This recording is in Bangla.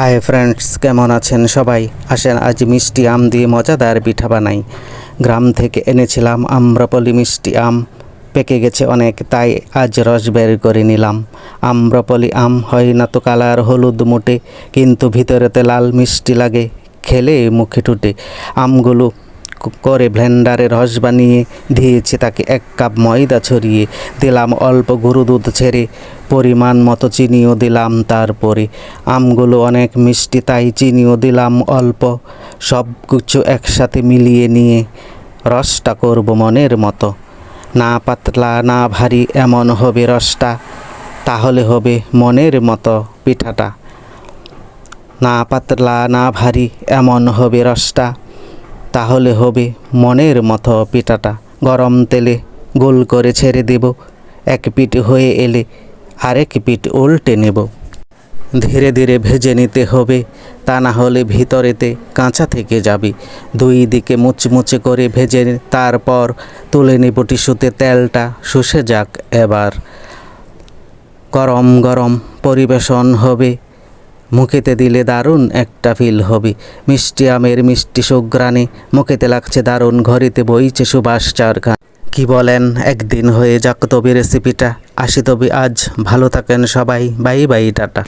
হাই ফ্রেন্ডস, কেমন আছেন সবাই? আসেন, আজ মিষ্টি আম দিয়ে মজাদার পিঠা বানাই। গ্রাম থেকে এনেছিলাম আম্রপলি মিষ্টি আম। পেকে গেছে অনেক, তাই আজ রস বের করে নিলাম। আম্রপলি আম হয় না তো কালার হলুদ মোটে, কিন্তু ভিতরেতে লাল মিষ্টি লাগে, খেলে মুখে টুটে। আমগুলো করে ব্লেন্ডারে রস বানিয়ে দিয়েছি তাকে এক কাপ ময়দা ছড়িয়ে। দিলাম অল্প গরু দুধ ছেড়ে, পরিমাণ মতো চিনিও দিলাম তারপরে। আমগুলো অনেক মিষ্টি, তাই চিনিও দিলাম অল্প। সব কিছু একসাথে মিলিয়ে নিয়ে রসটা করব মনের মতো। না পাতলা, না ভারী এমন হবে রসটা, তাহলে হবে মনের মতো পিঠাটা। না পাতলা, না ভারী এমন হবে রসটা। তাহলে হবে মনের মতো পিঠাটা। গরম তেলে গোল করে ছেড়ে দেব। এক পিঠ হয়ে এলে আরেক পিঠ উল্টে নেব। ধীরে ধীরে ভেজে নিতে হবে, তা না হলে ভিতরেতে কাঁচা থেকে যাবে। দুই দিকে মুচমুচে করে ভেজে তারপর তুলে নেব টিস্যুতে তেলটা, শুষে যাক এবার। গরম গরম পরিবেশন হবে। মুখেতে দিলে দারুণ একটা ফিল হবে। মিষ্টি আমের মিষ্টি সুগ্রানে মুখেতে লাগছে দারুণ ঘরেতে বইছে সুবাস চার গান কি বলেন, একদিন হয়ে যাক তবে রেসিপিটা আসি তবে আজ, ভালো থাকেন সবাই, বাই বাই, টাটা।